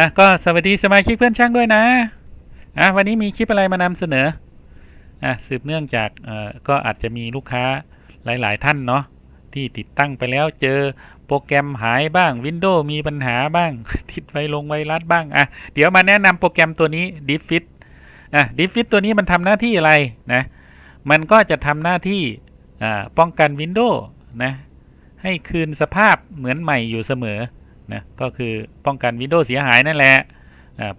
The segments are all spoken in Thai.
อะก็สวัสดีสมาชิกเพื่อนช่างด้วยนะอะวันนี้มีคลิปอะไรมานำเสนออะสืบเนื่องจากเอ่อก็อาจจะมีลูกค้าหลาย ๆ ท่านเนาะที่ติดตั้งไปแล้วเจอโปรแกรมหายบ้าง Windows มีปัญหาบ้าง ติดไวลงไวรัสบ้างอะเดี๋ยวมาแนะนำโปรแกรมตัวนี้ d i f i t อะ d i f i t ตัวนี้มันทำหน้าที่อะไรนะมันก็จะทำหน้าที่อ่าป้องกัน Windows นะให้คืนสภาพเหมือนใหม่อยู่เสมอ นะก็คือป้องกัน Windows เสียหายนั่นแหละ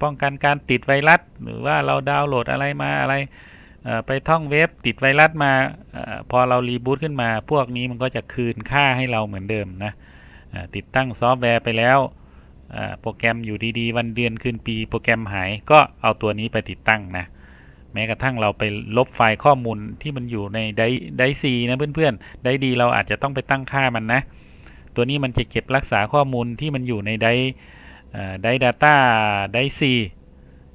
ป้องกันการติดไวรัส หรือว่าเราดาวน์โหลดอะไรมาอะไรไปท่องเว็บติดไวรัสมาอพอเรารีบูตขึ้นมา พวกนี้มันก็จะคืนค่าให้เราเหมือนเดิมนะติดตั้งซอฟต์แวร์ไปแล้วโปรแกรมอยู่ดีๆ วันเดือนคืนปีโปรแกรมหายก็เอาตัวนี้ไปติดตั้งนะแม้กระทั่งเราไปลบไฟล์ข้อมูลที่มันอยู่ในไดไดซีนะเพื่อนๆไดดีเราอาจจะต้องไปตั้งค่ามันนะ ตัวนี้มันจะเก็บรักษาข้อมูลที่มันอยู่ในไดไดดัต้าไดซี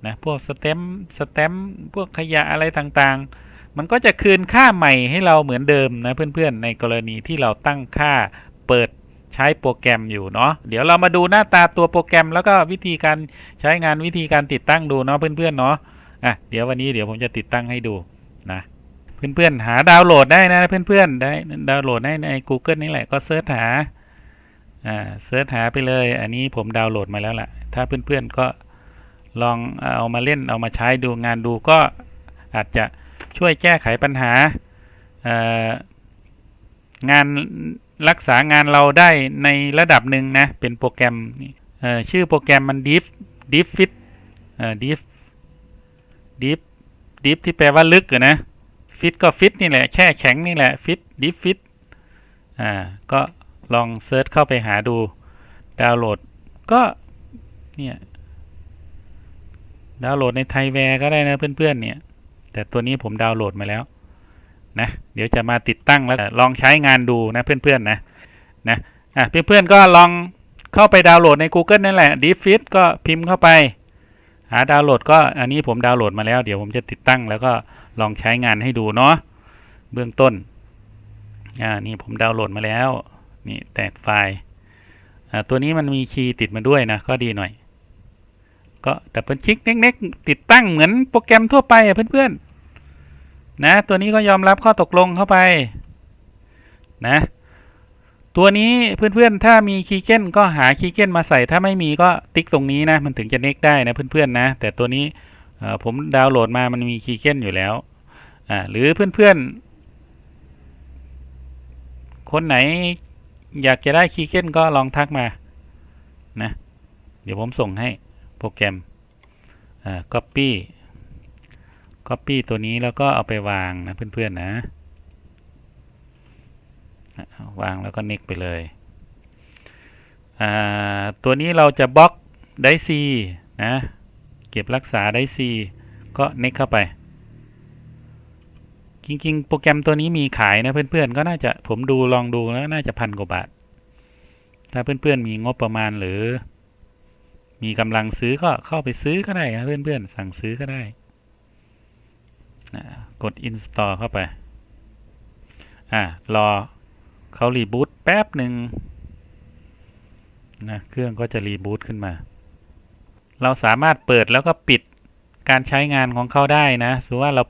นะพวกสเต็มสเต็มพวกขยะอะไรต่างๆ มันก็จะคืนค่าใหม่ให้เราเหมือนเดิมนะเพื่อนๆ ในกรณีที่เราตั้งค่าเปิดใช้โปรแกรมอยู่เนาะเดี๋ยวเรามาดูหน้าตาตัวโปรแกรม แล้วก็วิธีการใช้งานวิธีการติดตั้งดูเนาะเพื่อนๆเนาะอะเดี๋ยววันนี้เดี๋ยวผมจะติดตั้งให้ดูนะเพื่อนๆหาดาวน์โหลดได้นะเพื่อนๆได้ดาวน์โหลดได้ใน Google นี่แหละก็เซิร์ชหา เสิร์ชหาไปเลย อันนี้ผมดาวน์โหลดมาแล้วล่ะ ถ้าเพื่อนๆก็ลองเอามาเล่นเอามาใช้ดูงานดูก็อาจจะช่วยแก้ไขปัญหางานรักษางานเราได้ในระดับหนึ่งนะ เป็นโปรแกรมนี่ชื่อโปรแกรมมัน diff diff fit diff diff diff ที่แปลว่าลึกอนะ fit ก็ fit นี่แหละ แช่แข็งนี่แหละ fit diff fit อ่าก็ ลองเซิร์ชเข้าไปหาดู ดาวน์โหลด ก็เนี่ยดาวน์โหลดในไทยแวร์ก็ได้นะเพื่อนๆเนี่ย แต่ตัวนี้ผมดาวน์โหลดมาแล้วนะ เดี๋ยวจะมาติดตั้งแล้วลองใช้งานดูนะเพื่อนๆนะนะอะเพื่อนๆก็ลองเข้าไปดาวน์โหลดใน Google นั่นแหละ d e f i t ก็พิมพ์เข้าไป หาดาวน์โหลดก็อันนี้ผมดาวน์โหลดมาแล้ว เดี๋ยวผมจะติดตั้งแล้วก็ลองใช้งานให้ดูเนาะเบื้องต้นอ่านี่ผมดาวน์โหลดมาแล้ว นี่แตกไฟล์ตัวนี้มันมีคีย์ติดมาด้วยนะ ก็ดีหน่อย ก็ดับเบิลคลิกเน็กๆติดตั้งเหมือนโปรแกรมทั่วไปอะเพื่อนๆนะ ตัวนี้ก็ยอมรับข้อตกลงเข้าไป นะ ตัวนี้เพื่อนๆถ้ามีคีย์เก้นก็หาคีย์เก้นมาใส่ถ้าไม่มีก็ติ๊กตรงนี้นะ มันถึงจะเน็กได้นะเพื่อนๆนะ แต่ตัวนี้ผมดาวน์โหลดมามันมีคีย์เก้นอยู่แล้วอ่าหรือเพื่อนๆคนไหน อยากจะได้คีย์เก้นก็ลองทักมานะเดี๋ยวผมส่งให้โปรแกรมอ่า copy copy ตัวนี้แล้วก็เอาไปวางนะเพื่อนๆนะอะวางแล้วก็น็กไปเลยอ่าตัวนี้เราจะบล็อกไดซีนะ เก็บรักษาไดซีก็น็กเข้าไป จริงๆ โปรแกรมตัวนี้มีขายนะเพื่อนๆ ก็น่าจะผมดูลองดูแล้วน่าจะพันกว่าบาท ถ้าเพื่อนๆ มีงบประมาณหรือ มีกำลังซื้อก็เข้าไปซื้อก็ได้นะเพื่อนๆ สั่งซื้อก็ได้นะกด install เข้าไป อ่ารอเขารีบูตแป๊บหนึ่งนะเครื่องก็จะรีบูตขึ้นมา เราสามารถเปิดแล้วก็ปิดการใช้งานของเขาได้นะสมมติว่าเรา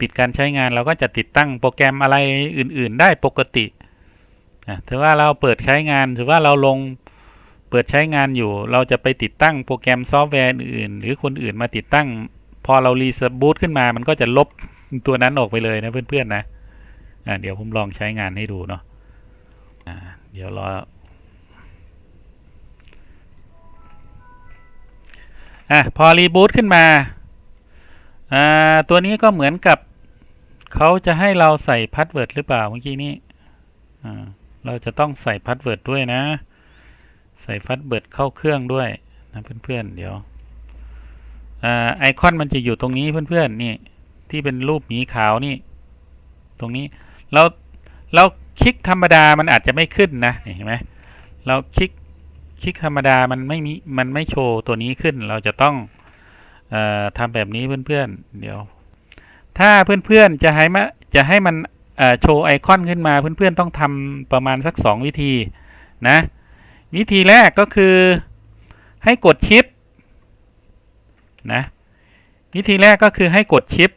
ปิดการใช้งานเราก็จะติดตั้งโปรแกรมอะไรอื่น ๆ ได้ปกติถือว่าเราเปิดใช้งานถือว่าเราลงเปิดใช้งานอยู่ เราจะไปติดตั้งโปรแกรมซอฟต์แวร์อื่น หรือคนอื่นมาติดตั้ง พอเรารีสบูตขึ้นมา มันก็จะลบตัวนั้นออกไปเลยนะเพื่อนๆนะอ่าเดี๋ยวผมลองใช้งานให้ดูเนาะอ่าเดี๋ยวรออะพอรีบูตขึ้นมาอ่าตัวนี้ก็เหมือนกับ เขาจะให้เราใส่พาสเวิร์ดหรือเปล่าเมื่อกี้นี้เราจะต้องใส่พาสเวิร์ดด้วยนะ ใส่พาสเวิร์ดเข้าเครื่องด้วยนะเพื่อนๆเดี๋ยวอไอคอนมันจะอยู่ตรงนี้เพื่อนๆนี่ที่เป็นรูปหมีขาวนี่ ตรงนี้เราเราคลิกธรรมดามันอาจจะไม่ขึ้นนะเห็นไหมเราคลิกคลิกธรรมดามันไม่มีมันไม่โชว์ตัวนี้ขึ้น เราจะต้องเอ่อทำแบบนี้เพื่อนๆเดี๋ยว ถ้าเพื่อนๆจะให้มาจะให้มันโชว์ไอคอนขึ้นมาเพื่อนๆต้องทำประมาณสักสองวิธีนะ วิธีแรกก็คือให้กดชิปนะวิธีแรกก็คือให้กดชิป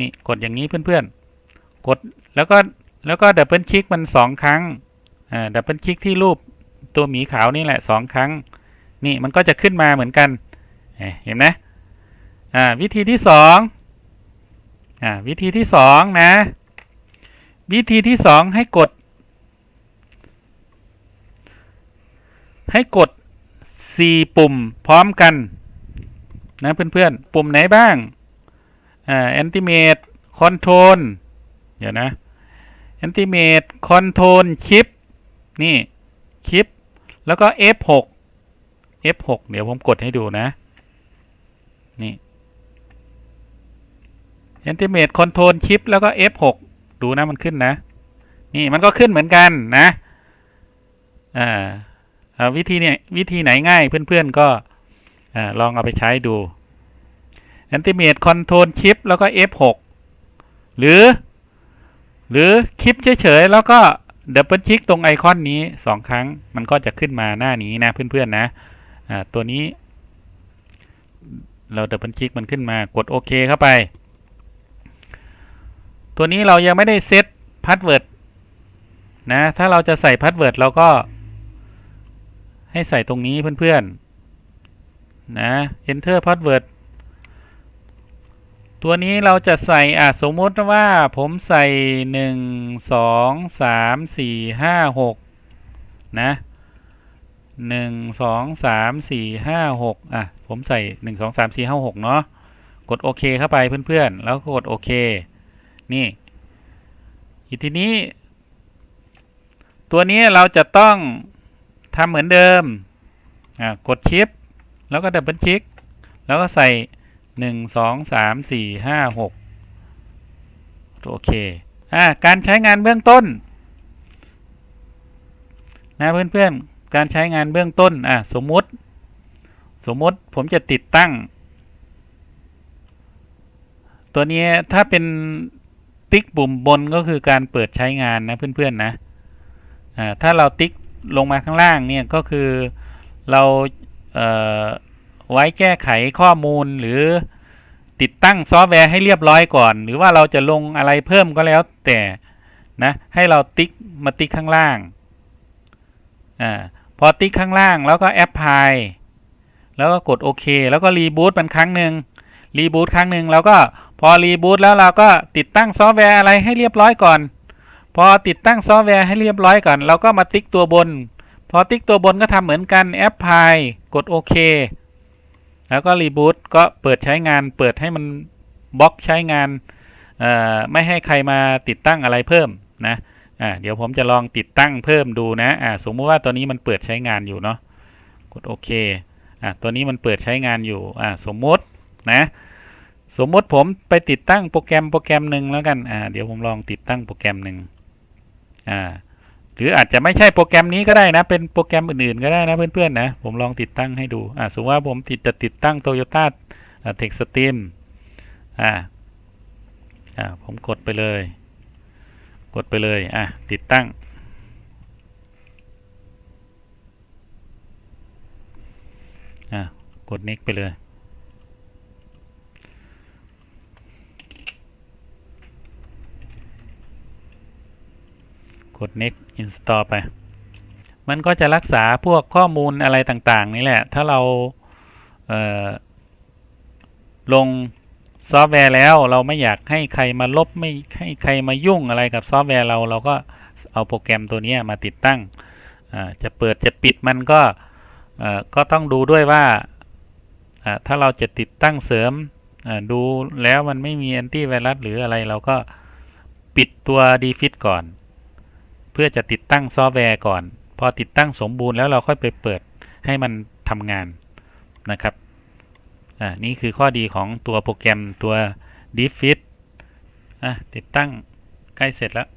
นี่กดอย่างนี้เพื่อนๆ กดแล้วก็แล้วก็ดับเบิลคลิกมันสองครั้งอ่าดับเบิลคลิกที่รูปตัวหมีขาวนี่แหละสองครั้ง นี่มันก็จะขึ้นมาเหมือนกัน เห็นไหมอ่าวิธีที่สอง อ่าวิธีที่สองนะ วิธีที่สองให้กด ให้กดสี่ปุ่มพร้อมกันนะเพื่อนๆ ปุ่มไหนบ้างอ่า Animate Control เดี๋ยวนะ Animate Control Shift นี่ Shift แล้วก็ F6 F6 เดี๋ยวผมกดให้ดูนะ นี่ Animate Control Shift แล้วก็ F6 ดูนะมันขึ้นนะ นี่มันก็ขึ้นเหมือนกันนะอ่าวิธีเนี่ยวิธีไหนง่ายเพื่อนๆก็อลองเอาไปใช้ดู Animate Control Shift แล้วก็ F6 หรือ หรือคลิปเฉยๆแล้วก็ดับเบิลคลิกตรงไอคอนนี้สองครั้งมันก็จะขึ้นมาหน้านี้นะเพื่อนๆนะอ่าตัวนี้ เราดับเบิลคลิกมันขึ้นมากดโอเคเข้าไป ตัวนี้เรายังไม่ได้เซตพาสเวิร์ดนะ ถ้าเราจะใส่พาสเวิร์ดเราก็ ให้ใส่ตรงนี้เพื่อนๆ นะ enter password ตัวนี้เราจะใส่อะสมมติว่าผมใส่หนึ่งสองสามสี่ห้าหกนะหนึ่งสองสามสี่ห้าหกอะ ผมใส่หนึ่งสองสามสี่ห้าหกเนาะกดโอเคเข้าไปเพื่อนๆ แล้วก็กดโอเค นี่อีทีนี้ ตัวนี้เราจะต้องทำเหมือนเดิมกดชิป แล้วก็ดับเบิลคลิก แล้วก็ใส่หนึ่งสองสามสี่ห้าหกโอเคอ่าการใช้งานเบื้องต้น นะเพื่อนๆ การใช้งานเบื้องต้นอะสมมุติ สมมุติผมจะติดตั้ง ตัวนี้ถ้าเป็น ติ๊กปุ่มบนก็คือการเปิดใช้งานนะเพื่อนๆนะถ้าเราติ๊กลงมาข้างล่างเนี่ยก็คือเราเไว้แก้ไขข้อมูลหรือติดตั้งซอฟต์แวร์ให้เรียบร้อยก่อน หรือว่าเราจะลงอะไรเพิ่มก็แล้วแต่นะให้เราติ๊กมาติ๊กข้างล่างอ่าพอติ๊กข้างล่างแล้วก็แอปพลายแล้วก็กดโอเคแล้วก็รีบูตมันครั้งหนึ่งรีบูตครั้งหนึ่งแล้วก็ พอรีบูตแล้วเราก็ติดตั้งซอฟต์แวร์อะไรให้เรียบร้อยก่อน พอติดตั้งซอฟต์แวร์ให้เรียบร้อยก่อน เราก็มาติ๊กตัวบน พอติ๊กตัวบนก็ทำเหมือนกันแอปพลายกดโอเคแล้วก็รีบูตก็เปิดใช้งาน เปิดให้มันบล็อกใช้งานไม่ให้ใครมาติดตั้งอะไรเพิ่มนะเดี๋ยวผมจะลองติดตั้งเพิ่มดูนะอ่าสมมติว่าตัวนี้มันเปิดใช้งานอยู่เนาะกดโอเคอ่าตัวนี้มันเปิดใช้งานอยู่อ่าสมมตินะ สมมติผมไปติดตั้งโปรแกรมโปรแกรมหนึ่งแล้วกันอ่าเดี๋ยวผมลองติดตั้งโปรแกรมหนึ่งอ่าหรืออาจจะไม่ใช่โปรแกรมนี้ก็ได้นะ เป็นโปรแกรมอื่นๆก็ได้นะเพื่อนๆนะ ผมลองติดตั้งให้ดูอ่าสมมติว่าผมติดจะติดตั้ง Toyota อ่า Tech Stream อ่าอ่าผมกดไปเลย กดไปเลยอะติดตั้งอะกด next ไปเลย กด next install ไป มันก็จะรักษาพวกข้อมูลอะไรต่าง ๆ นี่แหละ ถ้าเราเลงซอฟต์แวร์แล้วเราไม่อยากให้ใครมาลบไม่ให้ใครมายุ่งอะไรกับซอฟต์แวร์เราเราก็เอาโปรแกรมตัวนี้มาติดตั้งจะเปิดจะปิดมันก็ก็ต้องดูด้วยว่าถ้าเราจะติดตั้งเสริมดูแล้วมันไม่มีแอนตี้ไวรัสหรืออะไรเราก็ปิดตัวดีฟิตก่อน พื่อจะติดตั้งซอฟต์แวร์ก่อน พอติดตั้งสมบูรณ์แล้วเราค่อยไปเปิดให้มันทำงานนะครับอ่านี่คือข้อดีของตัวโปรแกรมตัว DeepFit อะติดตั้งใกล้เสร็จแล้ว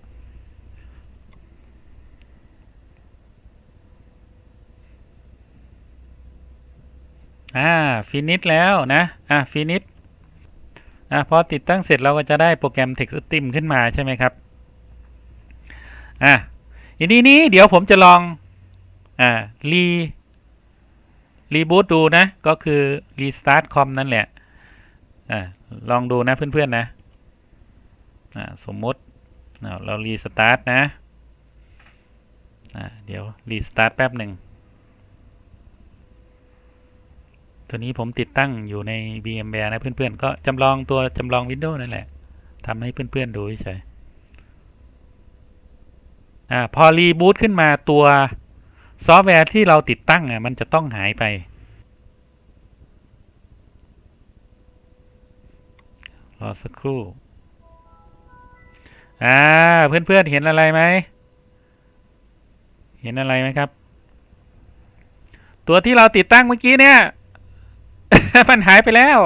อ่าฟินิชแล้วนะ อะฟินิชอะพอติดตั้งเสร็จเราก็จะได้โปรแกรม Text Steam ขึ้นมาใช่ไหมครับ อะ ทีนี้นี้เดี๋ยวผมจะลองอ่ารีรีบูตดูนะ ก็คือรีสตาร์ทคอมนั่นแหละอ่าลองดูนะเพื่อนๆนะอ่าสมมติเรารีสตาร์ทนะอ่าเดี๋ยวรีสตาร์ทแป๊บหนึ่งตัวนี้ผมติดตั้งอยู่ใน VMware นะเพื่อนๆ ก็จำลองตัวจำลอง Windows นั่นแหละทำให้เพื่อนๆดูเฉย อ่าพอรีบูตขึ้นมาตัวซอฟต์แวร์ที่เราติดตั้งอะมันจะต้องหายไป รอสักครู่ อ่า เพื่อนๆเห็นอะไรไหม เห็นอะไรไหมครับ ตัวที่เราติดตั้งเมื่อกี้เนี่ย มันหายไปแล้ว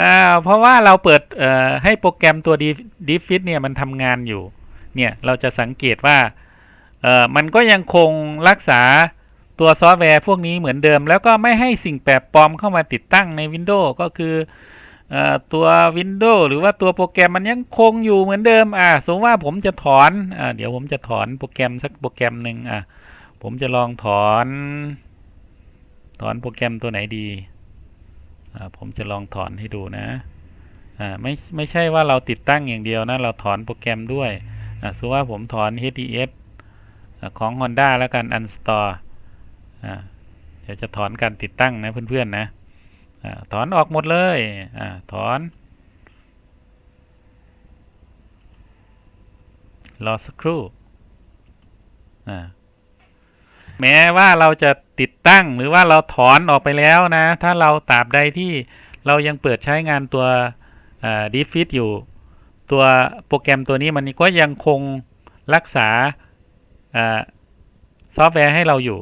อ่าเพราะว่าเราเปิดเอ่อให้โปรแกรมตัว Deep Fit เนี่ยมันทำงานอยู่ เนี่ยเราจะสังเกตว่าเอ่อมันก็ยังคงรักษาตัวซอฟต์แวร์พวกนี้เหมือนเดิม แล้วก็ไม่ให้สิ่งแปลกปลอมเข้ามาติดตั้งใน Windows ก็คืออตัว Windows หรือว่าตัวโปรแกรมมันยังคงอยู่เหมือนเดิมอ่าสมมติว่าผมจะถอนอ่าเดี๋ยวผมจะถอนโปรแกรมสักโปรแกรมหนึ่งอ่าผมจะลองถอน ถอนโปรแกรมตัวไหนดีอ่าผมจะลองถอนให้ดูนะอ่าไม่ไม่ใช่ว่าเราติดตั้งอย่างเดียวนะเราถอนโปรแกรมด้วย สมมติว่าผมถอน HDS อของ Honda แล้วกัน uninstall อ่าเดี๋ยวจะถอนการติดตั้งนะเพื่อนๆนะอ่าถอนออกหมดเลยอถอน รอสักครู่แม้ว่าเราจะติดตั้งหรือว่าเราถอนออกไปแล้วนะ ถ้าเราตราบใดที่เรายังเปิดใช้งานตัวดีฟิตอยู่ ตัวโปรแกรมตัวนี้มันก็ยังคงรักษาอซอฟต์แวร์ให้เราอยู่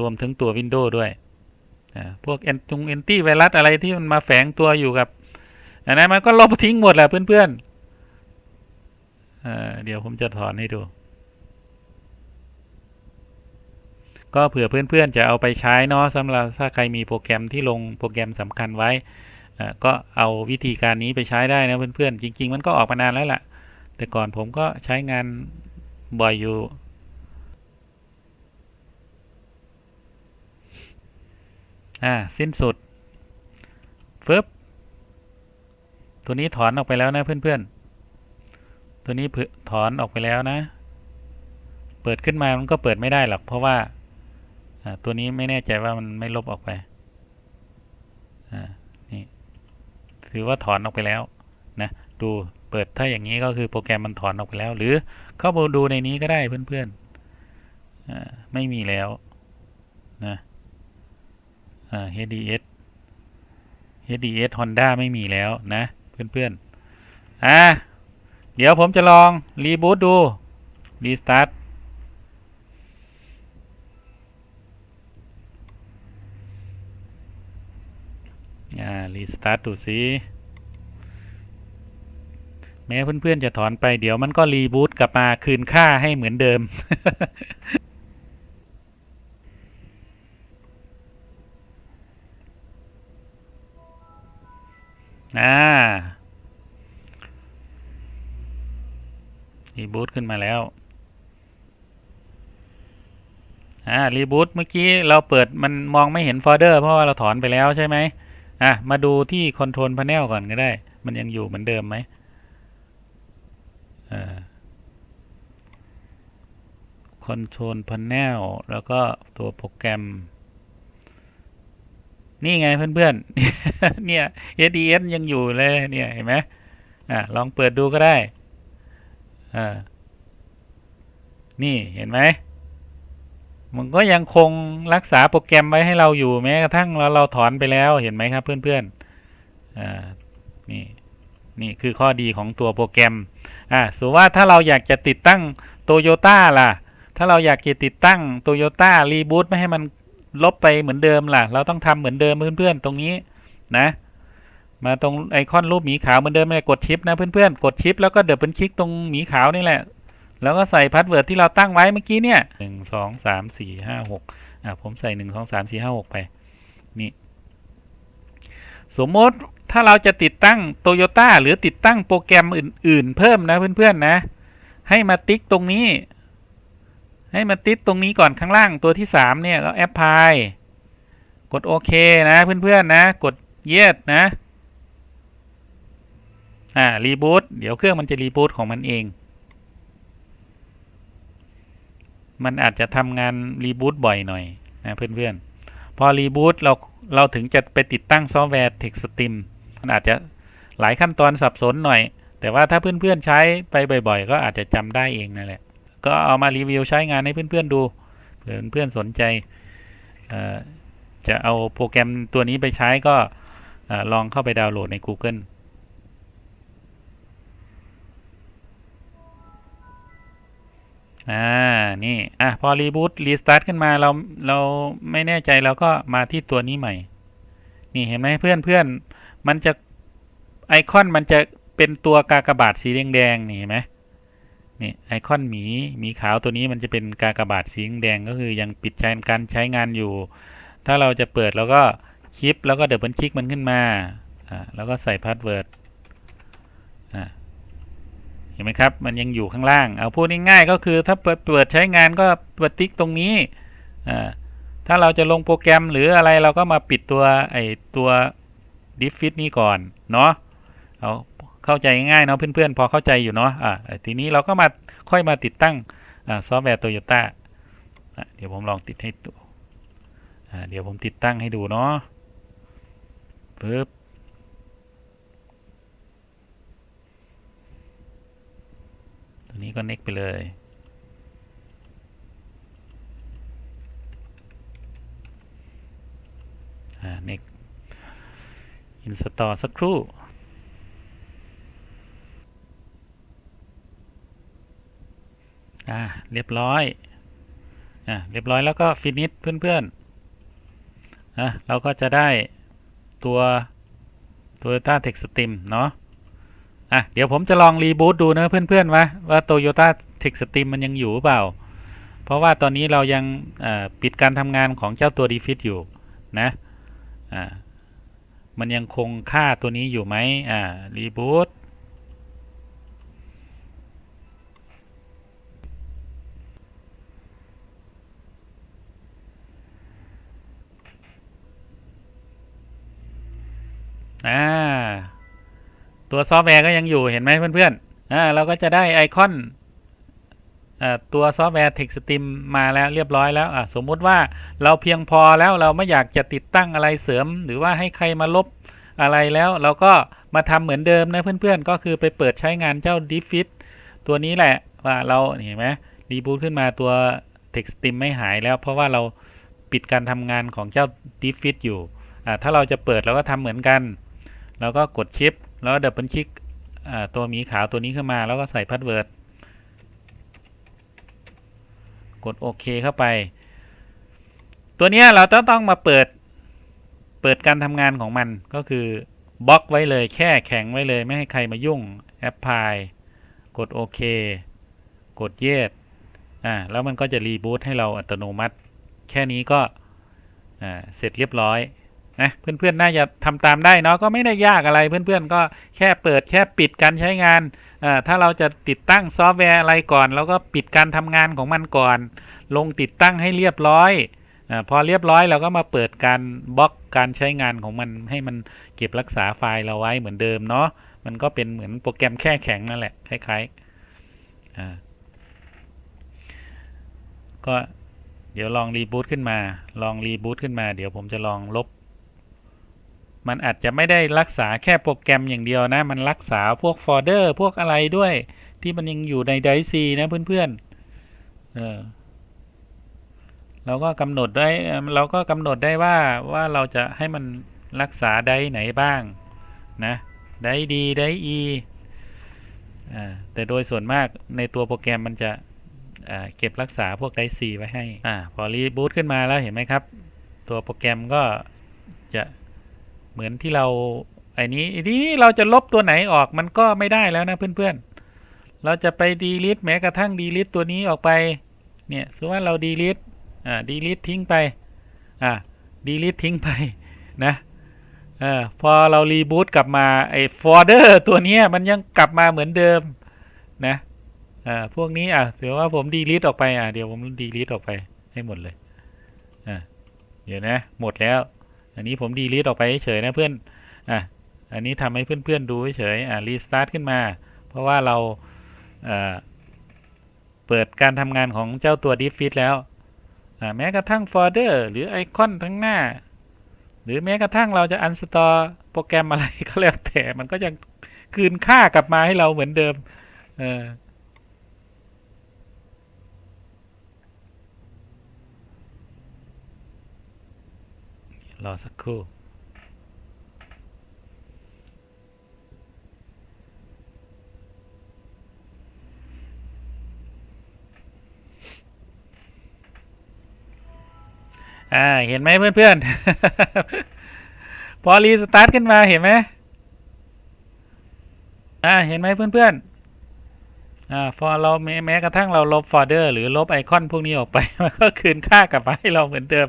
รวมถึงตัว Windows ด้วย พวกแอนตุงแอนตี้ไวรัสอะไรที่มันมาแฝงตัวอยู่กับอันนั้นมันก็ลบทิ้งหมดแหละเพื่อนๆอ่าเดี๋ยวผมจะถอนให้ดู ก็เผื่อเพื่อนๆจะเอาไปใช้เนาะสำหรับถ้าใครมีโปรแกรมที่ลงโปรแกรมสำคัญไว้ ก็เอาวิธีการนี้ไปใช้ได้นะเพื่อนๆ จริง ๆ มันก็ออกมานานแล้วล่ะ แต่ก่อนผมก็ใช้งานบ่อยอยู่ อ่า สิ้นสุดฟึบตัวนี้ถอนออกไปแล้วนะเพื่อนๆ ตัวนี้เผอถอนออกไปแล้วนะ เปิดขึ้นมามันก็เปิดไม่ได้หรอก เพราะว่าตัวนี้ไม่แน่ใจว่ามันไม่ลบออกไป อ่า ถือว่าถอนออกไปแล้วนะดูเปิดถ้าอย่างนี้ก็คือโปรแกรมมันถอนออกไปแล้ว หรือเข้ามาดูในนี้ก็ได้เพื่อนๆอไม่มีแล้วนะอ่า HDS HDS Honda ไม่มีแล้วนะเพื่อนๆอ่าเดี๋ยวผมจะลองรีบูตดูรีสตาร์ท อ่ารีสตาร์ทดูสิแม้เพื่อนๆจะถอนไปเดี๋ยวมันก็รีบูตกลับมาคืนค่าให้เหมือนเดิม อ่า รีบูตขึ้นมาแล้ว อ่า รีบูตเมื่อกี้เราเปิดมันมองไม่เห็นโฟลเดอร์เพราะว่าเราถอนไปแล้วใช่ไหม อะ มาดูที่คอนโทรลพาเนลก่อนก็ได้ มันยังอยู่เหมือนเดิมไหมอ่าคอนโทรลพาเนลแล้วก็ตัวโปรแกรม นี่ไงเพื่อนๆ เนี่ย ADS ยังอยู่เลยเนี่ยเห็นไหมอ่าลองเปิดดูก็ได้ อ่า นี่เห็นไหม มันก็ยังคงรักษาโปรแกรมไว้ให้เราอยู่แม้กระทั่งเราเราถอนไปแล้วเห็นไหมครับเพื่อนๆอ่านี่นี่คือข้อดีของตัวโปรแกรมอ่าสมมติว่าถ้าเราอยากจะติดตั้งโตโยต้าล่ะ ถ้าเราอยากจะติดตั้งโตโยต้ารีบูตไม่ให้มันลบไปเหมือนเดิมล่ะ เราต้องทำเหมือนเดิมเพื่อนๆ ตรงนี้นะ มาตรงไอคอนรูปหมีขาวเหมือนเดิมเลยกดชิปนะเพื่อนๆ กดชิปแล้วก็เดินเป็นคลิกตรงหมีขาวนี่แหละ แล้วก็ใส่พาสเวิร์ดที่เราตั้งไว้เมื่อกี้เนี่ยหนึ่งสองสามสี่ห้าหกอะผมใส่หนึ่งสองสามสี่ห้าหกไป นี่ สมมติถ้าเราจะติดตั้งโตโยต้าหรือติดตั้งโปรแกรมอื่น ๆ เพิ่มนะเพื่อน ๆ นะ ให้มาติ๊กตรงนี้ ให้มาติ๊กตรงนี้ก่อนข้างล่างตัวที่สามเนี่ยก็แอปพลายกดโอเคนะ เพื่อน ๆ นะ กดเย s นะ อ่ารีบูตเดี๋ยวเครื่องมันจะรีบูตของมันเอง มันอาจจะทำงานรีบูตบ่อยหน่อยนะเพื่อนๆ พอรีบูตเราเราถึงจะไปติดตั้งซอฟต์แวร์ TextStream มันอาจจะหลายขั้นตอนสับสนหน่อย แต่ว่าถ้าเพื่อนๆใช้ไปบ่อยๆ ก็อาจจะจำได้เองนั่นแหละ ก็เอามารีวิวใช้งานให้เพื่อนๆดูเผื่อเพื่อนๆสนใจจะเอาโปรแกรมตัวนี้ไปใช้ก็ลองเข้าไปดาวน์โหลดใน Google อ่า นี่ อะ พอรีบูตรีสตาร์ทขึ้นมาเรา เราไม่แน่ใจเราก็มาที่ตัวนี้ใหม่ นี่เห็นไหมเพื่อนเพื่อน มันจะไอคอนมันจะเป็นตัวกากบาทสีแดงๆนี่เห็นไหมนี่ไอคอนหมีหมีขาวตัวนี้มันจะเป็นกากบาทสีแดงก็คือยังปิดใช้การใช้งานอยู่ ถ้าเราจะเปิดเราก็คลิปแล้วก็เดี๋ยวบันคลิกมันขึ้นมา อ่า แล้วก็ใส่พาสเวิร์ด อ่า ห็นไหมครับ มันยังอยู่ข้างล่าง เอาพูดง่ายๆก็คือถ้าเปิดเปิดใช้งานก็เปิดติ๊กตรงนี้ถ้าเราจะลงโปรแกรมหรืออะไรเราก็มาปิดตัวไอตัวดิฟฟิตนี้ก่อนเนาะเอาเข้าใจง่ายเนาะเพื่อนๆ พอเข้าใจอยู่เนาะอ่าทีนี้เราก็มาค่อยมาติดตั้งอซอฟต์แวร์โตโยต้าเดี๋ยวผมลองติดให้ดูเดี๋ยวผมติดตั้งให้ดูเนาะปึ๊บ นี้ก็เน็กไปเลยอ่าเน็กอินสตอสักครู่อ่าเรียบร้อยอ่าเรียบร้อยแล้วก็ฟินิชเพื่อนๆอะเราก็จะได้ตัว Toyota Tech Stream เนาะ อะเดี๋ยวผมจะลองรีบูตดูนะเพื่อนๆว่าว่า Toyota Tech Stream มันยังอยู่เปล่า เพราะว่าตอนนี้เรายังปิดการทำงานของเจ้าตัว Defit อยู่นะอ่ามันยังคงค่าตัวนี้อยู่ไหมอ่ารีบูตอ่า ตัวซอฟต์แวร์ก็ยังอยู่เห็นไหมเพื่อนๆอ่าเราก็จะได้ไอคอนอ่าตัวซอฟต์แวร์ TextStream มาแล้วเรียบร้อยแล้วอ่าสมมุติว่าเราเพียงพอแล้วเราไม่อยากจะติดตั้งอะไรเสริม หรือว่าให้ใครมาลบอะไรแล้ว เราก็มาทำเหมือนเดิมนะเพื่อนๆ ก็คือไปเปิดใช้งานเจ้า Diffit ตัวนี้แหละว่าเราเห็นไหมรีบูตขึ้นมาตัว TextStream ไม่หายแล้ว เพราะว่าเราปิดการทำงานของเจ้า Diffit อยู่อ่าถ้าเราจะเปิดเราก็ทำเหมือนกันแล้วก็กดชิป แล้วดับเบิลคลิกตัวหมีขาวตัวนี้ขึ้นมา แล้วก็ใส่พาสเวิร์ด กดโอเคเข้าไป ตัวนี้เราต้องต้องมาเปิด เปิดการทำงานของมันก็คือบล็อกไว้เลยแค่แข็งไว้เลยไม่ให้ใครมายุ่งแอปพลายกดโอเค กดเย s อ่าแล้วมันก็จะรีบูตให้เราอัตโนมัติ แค่นี้ก็อ่าเสร็จเรียบร้อย นะเพื่อนๆน่าจะทำตามได้เนาะก็ไม่ได้ยากอะไรเพื่อนๆ ก็แค่เปิดแค่ปิดการใช้งานอ่าถ้าเราจะติดตั้งซอฟต์แวร์อะไรก่อนเราก็ปิดการทำงานของมันก่อน ลงติดตั้งให้เรียบร้อยอพอเรียบร้อยเราก็มาเปิดการบล็อกการใช้งานของมันให้มันเก็บรักษาไฟล์เราไว้เหมือนเดิมเนาะมันก็เป็นเหมือนโปรแกรมแค่แข็งนั่นแหละคล้ายๆอ่าก็เดี๋ยวลองรีบูตขึ้นมา ลองรีบูตขึ้นมา เดี๋ยวผมจะลองลบ มันอาจจะไม่ได้รักษาแค่โปรแกรมอย่างเดียวนะ มันรักษาพวกโฟลเดอร์พวกอะไรด้วย ที่มันยังอยู่ในไดซีนะเพื่อนๆเออเราก็กำหนดได้เราก็กำหนดได้ว่าว่าเราจะให้มันรักษาไดไหนบ้างนะไดดีไดอีแต่โดยส่วนมากในตัวโปรแกรมมันจะเก็บรักษาพวกไดซีไว้ให้อพอรีบูตขึ้นมาแล้วเห็นไหมครับ ตัวโปรแกรมก็ เหมือนที่เราไอ้นี้ทีนี้เราจะลบตัวไหนออกมันก็ไม่ได้แล้วนะเพื่อนๆ เราจะไปดีลิทแม้กระทั่งดีลิทตัวนี้ออกไป เนี่ยสมมติว่าเราดีลิทอ่าดีลิททิ้งไป อ่าดีลิททิ้งไปนะเออพอเรารีบูตกลับมาไอ้โฟลเดอร์ตัวนี้มันยังกลับมาเหมือนเดิมนะอ่าพวกนี้อะถือว่าผมดีลิทออกไปอะเดี๋ยวผมดีลิทออกไปให้หมดเลยอ่าเดี๋ยวนะหมดแล้ว อันนี้ผมดีลีทออกไปเฉยนะเพื่อนอะอันนี้ทำให้เพื่อนๆดูเฉยอะรีสตาร์ทขึ้นมา เพราะว่าเราเอ่อเปิดการทำงานของเจ้าตัว d e f i t แล้วอ่าแม้กระทั่งโฟลเดอร์หรือไอคอนทั้งหน้า หรือแม้กระทั่งเราจะ uninstall โปรแกรมอะไรก็แล้วแต่มันก็ยังคืนค่ากลับมาให้เราเหมือนเดิม เออ รอสักครู่อ่าเห็นไหมเพื่อนๆ พอรีสตาร์ทขึ้นมาเห็นไหมอ่าเห็นไหมเพื่อนๆอ่าพอเราแม้แม้กระทั่งเราลบโฟลเดอร์ หรือลบไอคอนพวกนี้ออกไป มันก็คืนค่ากลับมาให้เราเหมือนเดิม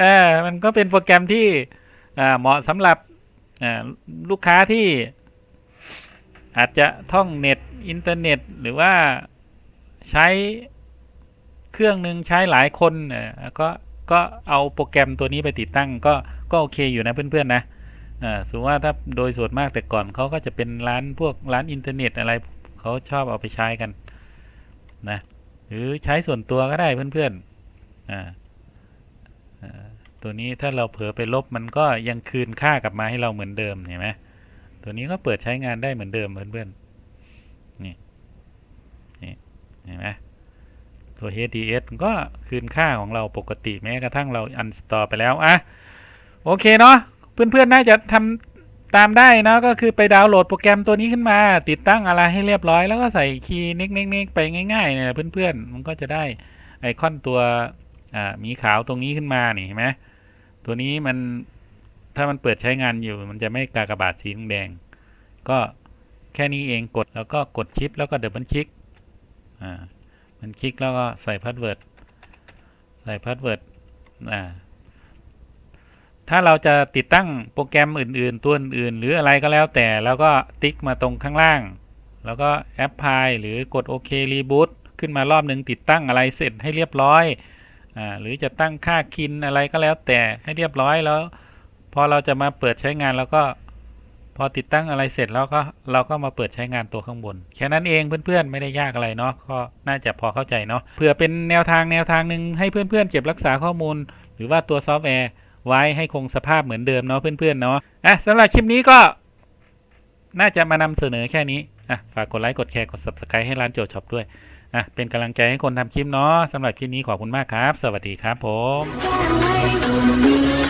อ่ามันก็เป็นโปรแกรมที่เหมาะสำหรับลูกค้าที่ อาจจะท่องเน็ตอินเทอร์เน็ต หรือว่าใช้เครื่องหนึ่งใช้หลายคนก็ก็เอาโปรแกรมตัวนี้ไปติดตั้ง ก็ก็โอเคอยู่นะเพื่อนๆนะอ่าสมมติว่าถ้าโดยส่วนมากแต่ก่อนเขาก็จะเป็นร้านพวกร้านอินเทอร์เน็ตอะไรเขาชอบเอาไปใช้กันนะหรือใช้ส่วนตัวก็ได้เพื่อนๆอ่า ตัวนี้ถ้าเราเผลอไปลบมันก็ยังคืนค่ากลับมาให้เราเหมือนเดิมเห็นไหมตัวนี้ก็เปิดใช้งานได้เหมือนเดิมเพื่อนๆนี่นี่เห็นไหมตัว HDS มันก็คืนค่าของเราปกติแม้กระทั่งเรา uninstall ไปแล้วอะโอเคเนาะเพื่อนๆน่าจะทำตามได้นะก็คือไปดาวน์โหลดโปรแกรมตัวนี้ขึ้นมา ติดตั้งอะไรให้เรียบร้อย แล้วก็ใส่คีย์นิกๆๆไปง่ายๆเนี่ยเพื่อนๆมันก็จะได้ไอคอนตัว อ่ามีขาวตรงนี้ขึ้นมานี่เห็นไหมตัวนี้มันถ้ามันเปิดใช้งานอยู่ มันจะไม่กากบาทสีแดง ก็แค่นี้เองกดแล้วก็กดชิป แล้วก็เดบเบิลคลิกอ่ามันคลิกแล้วก็ใส่พาสเวิร์ดใส่พาสเวิร์ดอ่าถ้าเราจะติดตั้งโปรแกรมอื่น ๆ ตัวอื่นๆหรืออะไรก็แล้วแต่แล้วก็ติ๊กมาตรงข้างล่าง แล้วก็แอปพลายหรือกดโอเครีบูตขึ้นมารอบหนึ่งติดตั้งอะไรเสร็จให้เรียบร้อย หรือจะตั้งค่าคินอะไรก็แล้วแต่ให้เรียบร้อยแล้ว พอเราจะมาเปิดใช้งานแล้วก็พอติดตั้งอะไรเสร็จแล้วก็เราก็มาเปิดใช้งานตัวข้างบน แค่นั้นเองเพื่อนๆไม่ได้ยากอะไรเนาะก็น่าจะพอเข้าใจเนาะเผื่อเป็นแนวทางแนวทางหนึ่งให้เพื่อนๆเก็บรักษาข้อมูล หรือว่าตัวซอฟต์แวร์ไว้ให้คงสภาพเหมือนเดิมเนาะเพื่อนๆเนาะอะสำหรับคลิปนี้ก็น่าจะมานำเสนอแค่นี้อะฝากกดไลค์กดแชร์กด subscribe ให้ร้านโจช็อปด้วย อะเป็นกำลังใจให้คนทำคลิปเนาะสำหรับคลิปนี้ขอบคุณมากครับ สวัสดีครับผม